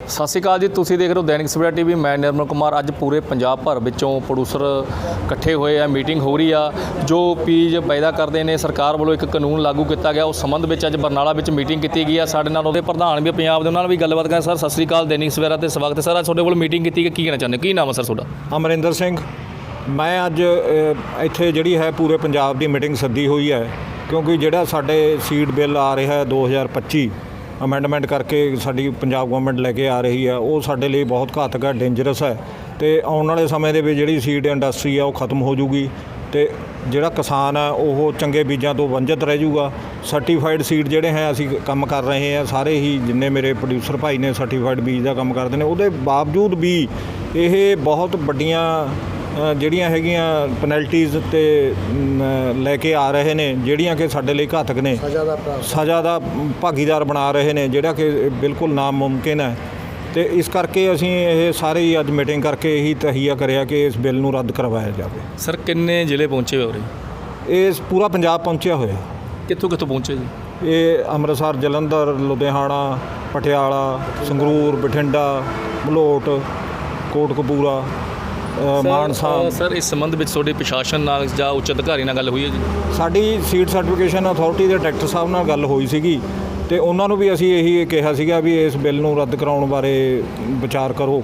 ਸਤਿ ਸ਼੍ਰੀ ਅਕਾਲ ਜੀ, ਤੁਸੀਂ ਦੇਖ ਰਹੇ ਹੋ ਦੈਨਿਕ ਸਵੇਰਾ ਟੀਵੀ। ਮੈਂ ਨਿਰਮਲ ਕੁਮਾਰ। ਅੱਜ ਪੂਰੇ ਪੰਜਾਬ ਭਰ ਵਿੱਚੋਂ ਪ੍ਰੋਡਿਊਸਰ ਇਕੱਠੇ ਹੋਏ ਆ ਮੀਟਿੰਗ ਹੋ ਰਹੀ ਆ, ਜੋ ਪੀਜ ਪੈਦਾ ਕਰਦੇ ਨੇ, ਸਰਕਾਰ ਵੱਲੋਂ ਇੱਕ ਕਾਨੂੰਨ ਲਾਗੂ ਕੀਤਾ ਗਿਆ। ਉਸ ਸੰਬੰਧ ਵਿੱਚ ਅੱਜ ਬਰਨਾਲਾ ਵਿੱਚ ਮੀਟਿੰਗ ਕੀਤੀ ਗਈ ਆ। ਸਾਡੇ ਨਾਲ ਉਹਦੇ ਪ੍ਰਧਾਨ ਵੀ ਪੰਜਾਬ ਦੇ, ਉਹਨਾਂ ਨਾਲ ਵੀ ਗੱਲਬਾਤ ਕਰਾਂ ਸਰ, ਸਤਿ ਸ਼੍ਰੀ ਅਕਾਲ, ਦੈਨਿਕ ਸਵੇਰਾ ਤੇ ਸਵਾਗਤ ਹੈ। ਸਰ, ਅੱਜ ਤੁਹਾਡੇ ਕੋਲ ਮੀਟਿੰਗ ਕੀਤੀ ਗਈ, ਕੀ ਕਹਿਣਾ ਚਾਹੁੰਦੇ ਕੀ ਨਾਮ ਹੈ ਸਰ ਤੁਹਾਡਾ? ਅਮਰਿੰਦਰ ਸਿੰਘ। ਮੈਂ ਅੱਜ ਇੱਥੇ ਜਿਹੜੀ ਹੈ ਪੂਰੇ ਪੰਜਾਬ ਦੀ ਮੀਟਿੰਗ ਸੱਦੀ ਹੋਈ ਹੈ, ਕਿਉਂਕਿ ਜਿਹੜਾ ਸਾਡੇ ਸੀਟ ਬਿੱਲ ਆ ਰਿਹਾ ਹੈ 2025 ਅਮੈਂਡਮੈਂਟ ਕਰਕੇ ਸਾਡੀ ਪੰਜਾਬ ਗਵਰਨਮੈਂਟ ਲੈ ਕੇ ਆ ਰਹੀ ਹੈ। ਉਹ ਸਾਡੇ ਲਈ ਬਹੁਤ ਘਾਤਕ ਹੈ ਡੇਂਜਰਸ ਹੈ। ਤੇ ਆਉਣ ਵਾਲੇ ਸਮੇਂ ਦੇ ਵਿੱਚ ਜਿਹੜੀ ਸੀਡ ਇੰਡਸਟਰੀ ਆ ਉਹ ਖਤਮ ਹੋ ਜੂਗੀ। ਤੇ ਜਿਹੜਾ ਕਿਸਾਨ ਹੈ, ਉਹ ਚੰਗੇ ਬੀਜਾਂ ਤੋਂ ਵੰਜਿਤ ਰਹਿ ਜਾਊਗਾ ਸਰਟੀਫਾਈਡ ਸੀਡ ਜਿਹੜੇ ਹੈ, ਅਸੀਂ ਕੰਮ ਕਰ ਰਹੇ ਹਾਂ। ਸਾਰੇ ਹੀ ਜਿੰਨੇ ਮੇਰੇ ਪ੍ਰੋਡਿਊਸਰ ਭਾਈ ਨੇ ਸਰਟੀਫਾਈਡ ਬੀਜ ਦਾ ਕੰਮ ਕਰਦੇ ਨੇ, ਉਹਦੇ ਬਾਵਜੂਦ ਵੀ ਇਹ ਬਹੁਤ ਵੱਡੀਆਂ ਜਿਹੜੀਆਂ ਹੈਗੀਆਂ ਪੈਨਲਟੀਜ਼ ਤੇ ਲੈ ਕੇ ਆ ਰਹੇ ਨੇ ਜਿਹੜੀਆਂ ਕਿ ਸਾਡੇ ਲਈ ਘਾਤਕ ਨੇ ਸਜ਼ਾ ਦਾ ਪ੍ਰਾਵ ਸਜ਼ਾ ਦਾ ਭਾਗੀਦਾਰ ਬਣਾ ਰਹੇ ਨੇ ਜਿਹੜਾ ਕਿ ਬਿਲਕੁਲ ਨਾਮੁਮਕਿਨ ਹੈ। ਤੇ ਇਸ ਕਰਕੇ ਅਸੀਂ ਇਹ ਸਾਰੇ ਹੀ ਅੱਜ ਮੀਟਿੰਗ ਕਰਕੇ ਇਹੀ ਤਹੀਆ ਕਰਿਆ ਕਿ ਇਸ ਬਿੱਲ ਨੂੰ ਰੱਦ ਕਰਵਾਇਆ ਜਾਵੇ। ਸਰ ਕਿੰਨੇ ਜ਼ਿਲ੍ਹੇ ਪਹੁੰਚੇ ਹੋਏ ਹੋ ਰਹੇ ਇਹ ਪੂਰਾ ਪੰਜਾਬ ਪਹੁੰਚਿਆ ਹੋਇਆ। ਕਿੱਥੋਂ ਕਿੱਥੋਂ ਪਹੁੰਚੇ ਜੀ? ਇਹ ਅੰਮ੍ਰਿਤਸਰ ਜਲੰਧਰ ਲੁਧਿਆਣਾ ਪਟਿਆਲਾ ਸੰਗਰੂਰ ਬਠਿੰਡਾ ਮਲੋਟ ਕੋਟਕਪੂਰਾ ਮਾਨਸਾ ਅ, ਸਰ ਇਸ ਸੰਬੰਧ ਵਿੱਚ ਤੁਹਾਡੇ ਪ੍ਰਸ਼ਾਸਨ ਨਾਲ ਜਾਂ ਉੱਚ ਅਧਿਕਾਰੀ ਨਾਲ ਗੱਲ ਹੋਈ ਹੈ ਜੀ? ਸਾਡੀ ਸੀਡ ਸਰਟੀਫਿਕੇਸ਼ਨ ਅਥਾਰਟੀ ਦੇ ਡਾਇਰੈਕਟਰ ਸਾਹਿਬ ਨਾਲ ਗੱਲ ਹੋਈ ਸੀਗੀ ਤੇ ਉਹਨਾਂ ਨੂੰ ਵੀ ਅਸੀਂ ਇਹੀ ਕਿਹਾ ਸੀਗਾ ਵੀ ਇਸ ਬਿੱਲ ਨੂੰ ਰੱਦ ਕਰਾਉਣ ਬਾਰੇ ਵਿਚਾਰ ਕਰੋ।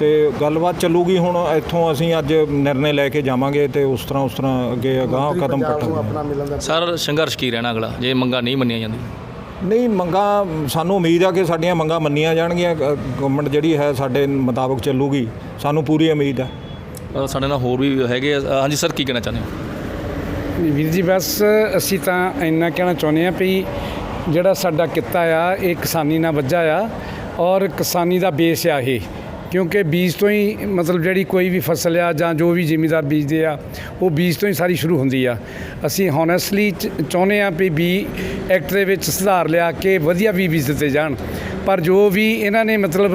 ਤੇ ਗੱਲਬਾਤ ਚੱਲੂਗੀ ਹੁਣ ਇੱਥੋਂ ਅਸੀਂ ਅੱਜ ਨਿਰਣੇ ਲੈ ਕੇ ਜਾਵਾਂਗੇ ਤੇ ਉਸ ਤਰ੍ਹਾਂ ਉਸ ਤਰ੍ਹਾਂ ਅੱਗੇ ਅਗਾਂਹ ਕਦਮ ਪੱਟਾਂਗੇ ਸਰ ਸੰਘਰਸ਼ ਕੀ ਰਹਿਣਾ ਅਗਲਾ? ਜੇ ਮੰਗਾਂ ਨਹੀਂ ਮੰਨੀਆਂ ਜਾਂਦੀਆਂ। ਨਹੀਂ ਮੰਗਾਂ ਸਾਨੂੰ ਉਮੀਦ ਆ ਕਿ ਸਾਡੀਆਂ ਮੰਗਾਂ ਮੰਨੀਆਂ ਜਾਣਗੀਆਂ। ਗਵਰਨਮੈਂਟ ਜਿਹੜੀ ਹੈ ਸਾਡੇ ਮੁਤਾਬਕ ਚੱਲੂਗੀ। ਸਾਨੂੰ ਪੂਰੀ ਉਮੀਦ ਅ, ਸਾਡੇ ਨਾਲ ਹੋਰ ਵੀ ਹੈਗੇ ਆ। ਅ, ਹਾਂਜੀ ਸਰ ਕੀ ਕਹਿਣਾ ਚਾਹੁੰਦੇ ਹੋ? ਵੀਰ ਜੀ ਬਸ ਅਸੀਂ ਤਾਂ ਇੰਨਾ ਕਹਿਣਾ ਚਾਹੁੰਦੇ ਹਾਂ ਵੀ ਜਿਹੜਾ ਸਾਡਾ ਕਿੱਤਾ ਆ ਇਹ ਕਿਸਾਨੀ ਨਾਲ ਵੱਜਾ ਆ ਔਰ ਕਿਸਾਨੀ ਦਾ ਬੇਸ ਆ ਇਹ। ਕਿਉਂਕਿ ਬੀਜ ਤੋਂ ਹੀ ਮਤਲਬ ਜਿਹੜੀ ਕੋਈ ਵੀ ਫਸਲ ਆ ਜਾਂ ਜੋ ਵੀ ਜ਼ਿਮੀਦਾਰ ਬੀਜਦੇ ਆ, ਉਹ ਬੀਜ ਤੋਂ ਹੀ ਸਾਰੀ ਸ਼ੁਰੂ ਹੁੰਦੀ ਆ। ਅਸੀਂ ਹੌਨੈਸਟਲੀ ਚਾਹੁੰਦੇ ਆ ਵੀ ਬੀ ਐਕਟ ਦੇ ਵਿੱਚ ਸੁਧਾਰ ਲਿਆ ਕੇ ਵਧੀਆ ਵੀ ਬੀਜ ਦਿੱਤੇ ਜਾਣ। ਪਰ ਜੋ ਵੀ ਇਹਨਾਂ ਨੇ ਮਤਲਬ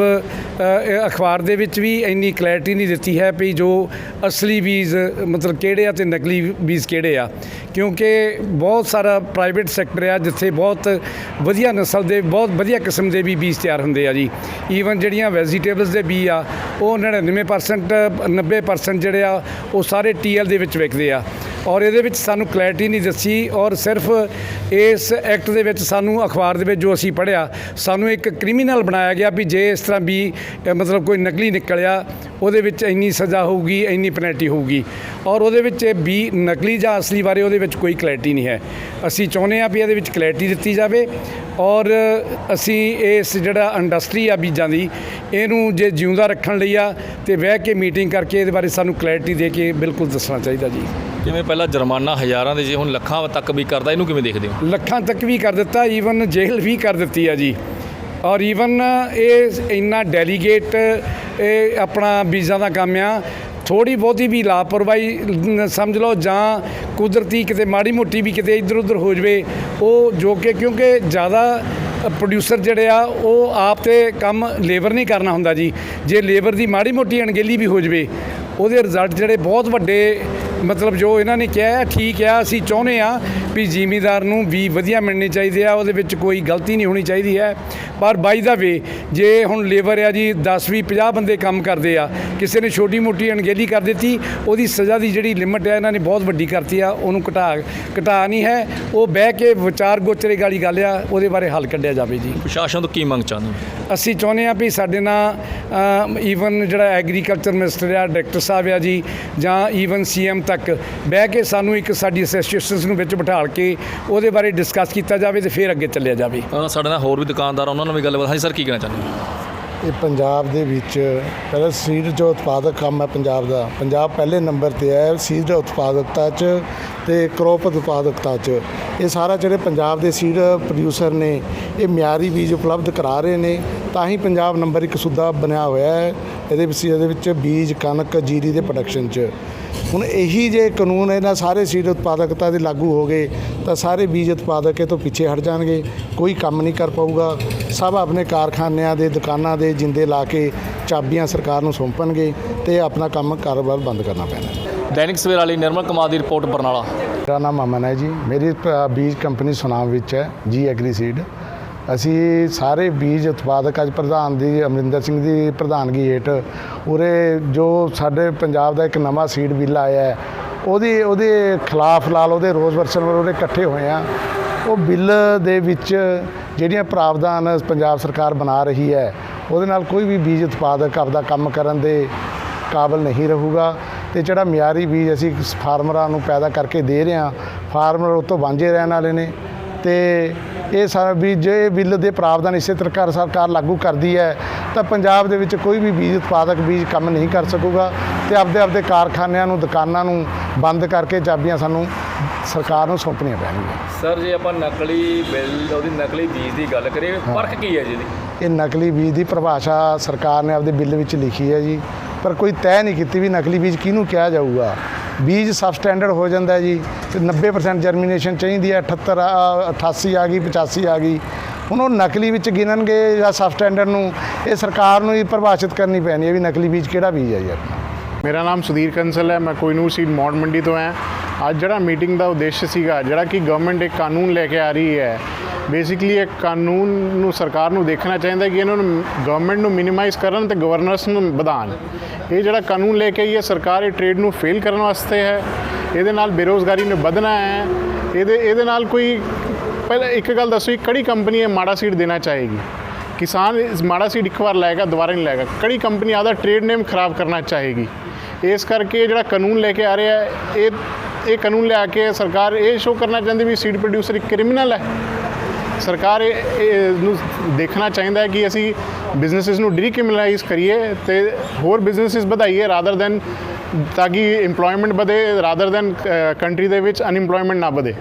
ਅਖਬਾਰ ਦੇ ਵਿੱਚ ਵੀ ਇੰਨੀ ਕਲੈਰਿਟੀ ਨਹੀਂ ਦਿੱਤੀ ਹੈ ਵੀ ਜੋ ਅਸਲੀ ਬੀਜ, ਮਤਲਬ ਕਿਹੜੇ ਆ ਤੇ ਨਕਲੀ ਬੀਜ ਕਿਹੜੇ ਆ। ਕਿਉਂਕਿ ਬਹੁਤ ਸਾਰਾ ਪ੍ਰਾਈਵੇਟ ਸੈਕਟਰ ਆ ਜਿੱਥੇ ਬਹੁਤ ਵਧੀਆ ਨਸਲ ਦੇ, ਬਹੁਤ ਵਧੀਆ ਕਿਸਮ ਦੇ ਵੀ ਬੀਜ ਤਿਆਰ ਹੁੰਦੇ ਆ ਜੀ। ਈਵਨ ਜਿਹੜੀਆਂ ਵੈਜੀਟੇਬਲਸ ਦੇ ਬੀਜ ਆ, ਉਹ 99% 90% ਜਿਹੜੇ ਆ, ਉਹ ਸਾਰੇ ਟੀਐਲ ਦੇ ਵਿੱਚ ਵਿਕਦੇ ਆ। ਔਰ ਇਹਦੇ ਵਿੱਚ ਸਾਨੂੰ ਕਲੈਰਿਟੀ ਨਹੀਂ ਦੱਸੀ ਔਰ ਸਿਰਫ ਇਸ ਐਕਟ ਦੇ ਵਿੱਚ ਸਾਨੂੰ ਅਖਬਾਰ ਦੇ ਵਿੱਚ ਜੋ ਅਸੀਂ ਪੜ੍ਹਿਆ, ਸਾਨੂੰ ਇੱਕ ਕ੍ਰਿਮੀਨਲ ਬਣਾਇਆ ਗਿਆ ਵੀ ਜੇ ਇਸ ਤਰ੍ਹਾਂ ਵੀ ਮਤਲਬ ਕੋਈ ਨਕਲੀ ਨਿਕਲਿਆ, ਉਹਦੇ ਵਿੱਚ ਇੰਨੀ ਸਜ਼ਾ ਹੋਊਗੀ, ਇੰਨੀ ਪੈਨਲਟੀ ਹੋਊਗੀ। ਔਰ ਉਹਦੇ ਵਿੱਚ ਵੀ ਨਕਲੀ ਜਾਂ ਅਸਲੀ ਬਾਰੇ ਉਹਦੇ ਵਿੱਚ ਕੋਈ ਕਲੈਰਿਟੀ ਨਹੀਂ ਹੈ। ਅਸੀਂ ਚਾਹੁੰਦੇ ਹਾਂ ਵੀ ਇਹਦੇ ਵਿੱਚ ਕਲੈਰਿਟੀ ਦਿੱਤੀ ਜਾਵੇ ਔਰ ਅਸੀਂ ਇਸ ਜਿਹੜਾ ਇੰਡਸਟਰੀ ਆ ਬੀਜਾਂ ਦੀ, ਇਹਨੂੰ ਜੇ ਜਿਉਂਦਾ ਰੱਖਣ ਲਈ ਆ ਤੇ ਬਹਿ ਕੇ ਮੀਟਿੰਗ ਕਰਕੇ ਇਹਦੇ ਬਾਰੇ ਸਾਨੂੰ ਕਲੈਰਿਟੀ ਦੇ ਕੇ ਬਿਲਕੁਲ ਦੱਸਣਾ ਚਾਹੀਦਾ ਜੀ। ਜਿਵੇਂ ਪਹਿਲਾਂ ਜੁਰਮਾਨਾ ਹਜ਼ਾਰਾਂ ਦੇ ਜੇ ਹੁਣ ਲੱਖਾਂ ਤੱਕ ਵੀ ਕਰਦਾ ਇਹਨੂੰ ਕਿਵੇਂ ਦੇਖਦੇ ਹੋ? ਲੱਖਾਂ ਤੱਕ ਵੀ ਕਰ ਦਿੱਤਾ ਈਵਨ ਜੇਲ੍ਹ ਵੀ ਕਰ ਦਿੱਤੀ ਆ ਜੀ। ਔਰ ਈਵਨ ਇਹ ਇੰਨਾ ਡੈਲੀਗੇਟ ਇਹ ਆਪਣਾ ਵੀਜ਼ਾ ਦਾ ਕੰਮ ਆ ਥੋੜੀ ਬਹੁਤੀ ਵੀ ਲਾਪਰਵਾਹੀ ਸਮਝ ਲਓ ਜਾਂ ਕੁਦਰਤੀ ਕਿਤੇ ਮਾੜੀ ਮੋਟੀ ਵੀ ਕਿਤੇ ਇੱਧਰ ਉੱਧਰ ਹੋ ਜਵੇ ਉਹ ਜੋ ਕਿ ਕਿਉਂਕਿ ਜ਼ਿਆਦਾ ਪ੍ਰੋਡਿਊਸਰ ਜਿਹੜੇ ਆ ਉਹ ਆਪ ਤੇ ਕੰਮ ਲੇਬਰ ਨਹੀਂ ਕਰਨਾ ਹੁੰਦਾ ਜੀ। ਜੇ ਲੇਬਰ ਦੀ ਮਾੜੀ ਮੋਟੀ ਅਣਗਹਿਲੀ ਵੀ ਹੋ ਜਵੇ ਉਹਦੇ ਰਿਜ਼ਲਟ ਜਿਹੜੇ ਬਹੁਤ ਵੱਡੇ ਮਤਲਬ ਜੋ ਇਹਨਾਂ ਨੇ ਕਿਹਾ ਹੈ ਠੀਕ ਆ ਅਸੀਂ ਚਾਹੁੰਦੇ ਆ ਵੀ ਜ਼ਿਮੀਦਾਰ ਨੂੰ ਵੀ ਵਧੀਆ ਮਿਲਣੇ ਚਾਹੀਦੇ ਆ ਉਹਦੇ ਵਿੱਚ ਕੋਈ ਗਲਤੀ ਨਹੀਂ ਹੋਣੀ ਚਾਹੀਦੀ ਹੈ। ਪਰ ਬਾਈ ਦਾ ਵੇ ਜੇ ਹੁਣ ਲੇਬਰ ਆ ਜੀ 10 20 50 ਬੰਦੇ ਕੰਮ ਕਰਦੇ ਆ ਕਿਸੇ ਨੇ ਛੋਟੀ ਮੋਟੀ ਅਣਗਹਿਲੀ ਕਰ ਦਿੱਤੀ ਉਹਦੀ ਸਜ਼ਾ ਦੀ ਜਿਹੜੀ ਲਿਮਟ ਹੈ ਇਹਨਾਂ ਨੇ ਬਹੁਤ ਵੱਡੀ ਕਰਤੀ ਆ ਉਹਨੂੰ ਘਟਾ ਘਟਾ ਨਹੀਂ ਹੈ। ਉਹ ਬਹਿ ਕੇ ਵਿਚਾਰ ਗੋਚਰੇ ਵਾਲੀ ਗੱਲ ਆ ਉਹਦੇ ਬਾਰੇ ਹੱਲ ਕੱਢਿਆ ਜਾਵੇ ਜੀ। ਪ੍ਰਸ਼ਾਸਨ ਤੋਂ ਕੀ ਮੰਗ ਚਾਹੁੰਦੇ ਹੋ? ਅਸੀਂ ਚਾਹੁੰਦੇ ਹਾਂ ਵੀ ਸਾਡੇ ਨਾਲ ਈਵਨ ਜਿਹੜਾ ਐਗਰੀਕਲਚਰ ਮਿਨਿਸਟਰ ਆ ਡਾਇਰੈਕਟਰ ਸਾਹਿਬ ਆ ਜੀ ਜਾਂ ਈਵਨ ਸੀਐਮ ਤੱਕ ਬਹਿ ਕੇ ਸਾਨੂੰ ਇੱਕ ਸਾਡੀ ਐਸੋਸੀਏਸ਼ਨਸ ਨੂੰ ਵਿੱਚ ਬਿਠਾਲ ਕੇ ਉਹਦੇ ਬਾਰੇ ਡਿਸਕਸ ਕੀਤਾ ਜਾਵੇ ਤੇ ਫਿਰ ਅੱਗੇ ਚੱਲਿਆ ਜਾਵੇ। ਸਾਡੇ ਨਾਲ ਹੋਰ ਵੀ ਦੁਕਾਨਦਾਰ ਉਹਨਾਂ ਨਾਲ ਵੀ ਗੱਲਬਾਤ। ਹਾਂਜੀ ਸਰ ਕੀ ਕਹਿਣਾ ਚਾਹੁੰਦੇ ਹੋ? ਇਹ ਪੰਜਾਬ ਦੇ ਵਿੱਚ ਪਹਿਲਾਂ ਸੀਡ ਜੋ ਉਤਪਾਦਕ ਕੰਮ ਹੈ ਪੰਜਾਬ ਦਾ। ਪੰਜਾਬ ਪਹਿਲੇ ਨੰਬਰ ਤੇ ਹੈ ਸੀਡ ਉਤਪਾਦਕਤਾ 'ਚ ਤੇ ਕਰੋਪ ਉਤਪਾਦਕਤਾ 'ਚ। ਇਹ ਸਾਰਾ ਜਿਹੜੇ ਪੰਜਾਬ ਦੇ ਸੀਡ ਪ੍ਰੋਡਿਊਸਰ ਨੇ ਇਹ ਮਿਆਰੀ ਬੀਜ ਉਪਲਬਧ ਕਰਾ ਰਹੇ ਨੇ ਤਾਂ ਹੀ ਪੰਜਾਬ ਨੰਬਰ ਇੱਕ ਸੂਦਾ ਬਣਿਆ ਹੋਇਆ ਹੈ। ਇਹਦੇ ਵਿੱਚ ਇਹਦੇ ਵਿੱਚ ਬੀਜ ਕਣਕ ਜੀਰੀ ਦੇ ਪ੍ਰੋਡਕਸ਼ਨ 'ਚ। ਹੁਣ ਇਹੀ ਜੇ ਕਾਨੂੰਨ ਇਹਨਾਂ ਸਾਰੇ ਸੀਡ ਉਤਪਾਦਕਤਾ ਦੇ ਲਾਗੂ ਹੋ ਗਏ ਤਾਂ ਸਾਰੇ ਬੀਜ ਉਤਪਾਦਕ ਇਹ ਤੋਂ ਪਿੱਛੇ ਹਟ ਜਾਣਗੇ। ਕੋਈ ਕੰਮ ਨਹੀਂ ਕਰ ਪਾਊਗਾ। ਸਭ ਆਪਣੇ ਕਾਰਖਾਨਿਆਂ ਦੇ ਦੁਕਾਨਾਂ ਦੇ ਜਿੰਦੇ ਲਾ ਕੇ ਚਾਬੀਆਂ ਸਰਕਾਰ ਨੂੰ ਸੌਂਪਣਗੇ ਤੇ ਆਪਣਾ ਕੰਮ ਕਾਰੋਬਾਰ ਬੰਦ ਕਰਨਾ ਪੈਣਾ। ਦੈਨਿਕ ਸਵੇਰਾ ਲਈ ਨਿਰਮਲ ਕੁਮਾਰ ਦੀ ਰਿਪੋਰਟ ਬਰਨਾਲਾ। ਮੇਰਾ ਨਾਮ ਅਮਨ ਹੈ ਜੀ। ਮੇਰੀ ਬੀਜ ਕੰਪਨੀ ਸੁਨਾਮ ਵਿੱਚ ਹੈ ਜੀ ਐਗਰੀ ਸੀਡ ਅਸੀਂ ਸਾਰੇ ਬੀਜ ਉਤਪਾਦਕ, ਅੱਜ ਪ੍ਰਧਾਨ ਦੀ, ਅਮਰਿੰਦਰ ਸਿੰਘ ਦੀ ਪ੍ਰਧਾਨਗੀ ਹੇਠ ਉਰੇ ਜੋ ਸਾਡੇ ਪੰਜਾਬ ਦਾ ਇੱਕ ਨਵਾਂ ਸੀਡ ਬਿੱਲ ਆਇਆ ਹੈ, ਉਹਦੀ, ਉਹਦੇ ਖਿਲਾਫ ਲਾਲ ਉਹਦੇ ਰੋਜ਼ ਵਰਸਨ ਉਹਦੇ ਇਕੱਠੇ ਹੋਏ ਆ ਉਹ ਬਿੱਲ ਦੇ ਵਿੱਚ ਜਿਹੜੀਆਂ ਪ੍ਰਾਵਧਾਨ ਪੰਜਾਬ ਸਰਕਾਰ ਬਣਾ ਰਹੀ ਹੈ, ਉਹਦੇ ਨਾਲ ਕੋਈ ਵੀ ਬੀਜ ਉਤਪਾਦਕ ਆਪਦਾ ਕੰਮ ਕਰਨ ਦੇ ਕਾਬਲ ਨਹੀਂ ਰਹੂਗਾ ਤੇ ਜਿਹੜਾ ਮਿਆਰੀ ਬੀਜ ਅਸੀਂ ਫਾਰਮਰਾਂ ਨੂੰ ਪੈਦਾ ਕਰਕੇ ਦੇ ਰਹੇ ਹਾਂ, ਫਾਰਮਰ ਉਹ ਤੋਂ ਵਾਂਝੇ ਰਹਿਣ ਵਾਲੇ ਨੇ ਤੇ ਇਹ ਸਾਰਾ ਵੀ ਜੇ ਬਿੱਲ ਦੇ ਪ੍ਰਾਵਧਾਨ ਇਸੇ ਤਰ੍ਹਾਂ ਸਰਕਾਰ ਲਾਗੂ ਕਰਦੀ ਹੈ ਤਾਂ ਪੰਜਾਬ ਦੇ ਵਿੱਚ ਕੋਈ ਵੀ ਬੀਜ ਉਤਪਾਦਕ ਬੀਜ ਕੰਮ ਨਹੀਂ ਕਰ ਸਕੂਗਾ ਤੇ ਆਪਦੇ ਆਪਦੇ ਕਾਰਖਾਨਿਆਂ ਨੂੰ ਦੁਕਾਨਾਂ ਨੂੰ ਬੰਦ ਕਰਕੇ ਚਾਬੀਆਂ ਸਾਨੂੰ ਸਰਕਾਰ ਨੂੰ ਸੌਂਪਣੀਆਂ ਪੈਣਗੀਆਂ। ਸਰ ਜੇ ਆਪਾਂ ਨਕਲੀ ਬਿੱਲ ਉਹਦੀ ਨਕਲੀ ਬੀਜ ਦੀ ਗੱਲ ਕਰੀਏ ਫ਼ਰਕ ਕੀ ਹੈ ਜੀ ਇਹ ਨਕਲੀ ਬੀਜ ਦੀ ਪਰਿਭਾਸ਼ਾ ਸਰਕਾਰ ਨੇ ਆਪਦੇ ਬਿੱਲ ਵਿੱਚ ਲਿਖੀ ਹੈ ਜੀ ਪਰ ਕੋਈ ਤੈਅ ਨਹੀਂ ਕੀਤੀ ਵੀ ਨਕਲੀ ਬੀਜ ਕਿਹਨੂੰ ਕਿਹਾ ਜਾਊਗਾ। ਬੀਜ ਸਬ ਸਟੈਂਡਰਡ ਹੋ ਜਾਂਦਾ ਜੀ ਤੇ 90% ਜਰਮੀਨੇਸ਼ਨ ਚਾਹੀਦੀ ਹੈ 78 ਆ, 88 ਆ ਗਈ 85 ਆ ਗਈ। ਹੁਣ ਉਹ ਨਕਲੀ ਵਿੱਚ ਗਿਣਨਗੇ ਜਾਂ ਸਬ ਸਟੈਂਡਰਡ ਨੂੰ ਇਹ ਸਰਕਾਰ ਨੂੰ ਹੀ ਪਰਿਭਾਸ਼ਿਤ ਕਰਨੀ ਪੈਣੀ ਹੈ ਵੀ ਨਕਲੀ ਬੀਜ ਕਿਹੜਾ ਬੀਜ ਹੈ ਜੀ ਮੇਰਾ ਨਾਮ ਸੁਧੀਰ ਕੰਸਲ ਹੈ ਮੈਂ ਕੋਇਨੂਰ ਸੀਡ ਮੌੜ ਮੰਡੀ ਤੋਂ ਹਾਂ। ਅੱਜ ਜਿਹੜਾ ਮੀਟਿੰਗ ਦਾ ਉਦੇਸ਼ ਸੀਗਾ ਜਿਹੜਾ ਕਿ ਗਵਰਨਮੈਂਟ ਇੱਕ ਕਾਨੂੰਨ ਲੈ ਕੇ ਆ ਰਹੀ ਹੈ ਬੇਸਿਕਲੀ ਇਹ ਕਾਨੂੰਨ ਨੂੰ ਸਰਕਾਰ ਨੂੰ ਦੇਖਣਾ ਚਾਹੀਦਾ ਕਿ ਇਹਨਾਂ ਨੂੰ ਗਵਰਨਮੈਂਟ ਨੂੰ ਮਿਨੀਮਾਈਜ਼ ਕਰਨ ਤੇ ਗਵਰਨਰਸ ਨੂੰ ਵਧਾਉਣ। ਇਹ ਜਿਹੜਾ ਕਾਨੂੰਨ ਲੈ ਕੇ ਆਈ ਹੈ, ਸਰਕਾਰ ਇਹ ਟ੍ਰੇਡ ਨੂੰ ਫੇਲ ਕਰਨ ਵਾਸਤੇ ਹੈ। ਇਹਦੇ ਨਾਲ ਬੇਰੋਜ਼ਗਾਰੀ ਨੂੰ ਵਧਣਾ ਹੈ। ਇਹਦੇ ਇਹਦੇ ਨਾਲ ਕੋਈ, ਪਹਿਲਾਂ ਇੱਕ ਗੱਲ ਦੱਸੋ, ਇਹ ਕਿਹੜੀ ਕੰਪਨੀ ਇਹ ਮਾੜਾ ਸੀਟ ਦੇਣਾ ਚਾਹੇਗੀ? ਕਿਸਾਨ ਇਸ ਮਾੜਾ ਸੀਟ ਇੱਕ ਵਾਰ ਲਏਗਾ, ਦੁਬਾਰਾ ਨਹੀਂ ਲਏਗਾ। ਕੜੀ ਕੰਪਨੀ ਆਦਾ ਟ੍ਰੇਡ ਨੇਮ ਖਰਾਬ ਕਰਨਾ ਚਾਹੇਗੀ? ਇਸ ਕਰਕੇ ਜਿਹੜਾ ਕਾਨੂੰਨ ਲੈ ਕੇ ਆ ਰਿਹਾ ਹੈ, ਇਹ ਇਹ ਕਾਨੂੰਨ ਲਿਆ ਕੇ ਸਰਕਾਰ ਇਹ ਸ਼ੋਅ ਕਰਨਾ ਚਾਹੁੰਦੀ ਵੀ ਸੀਡ ਪ੍ਰੋਡਿਊਸਰ ਇੱਕ ਕ੍ਰਿਮੀਨਲ ਹੈ। ਸਰਕਾਰ ਇਹ ਇਹ ਨੂੰ ਦੇਖਣਾ ਚਾਹੀਦਾ ਹੈ ਕਿ ਅਸੀਂ ਬਿਜ਼ਨੈਸਿਸ ਨੂੰ ਡੀਕ੍ਰਿਮੀਨਲਾਈਜ਼ ਕਰੀਏ ਤੇ ਹੋਰ ਬਿਜ਼ਨੈਸਿਸ ਵਧਾਈਏ ਰਾਦਰ ਦੈਨ ਤਾਂ ਕਿ EMPLOYMENT ਵਧੇ ਰਾਦਰ ਦੈਨ ਕੰਟਰੀ ਦੇ ਵਿੱਚ ਅਨਇੰਪਲੋਇਮੈਂਟ ਨਾ ਵਧੇ।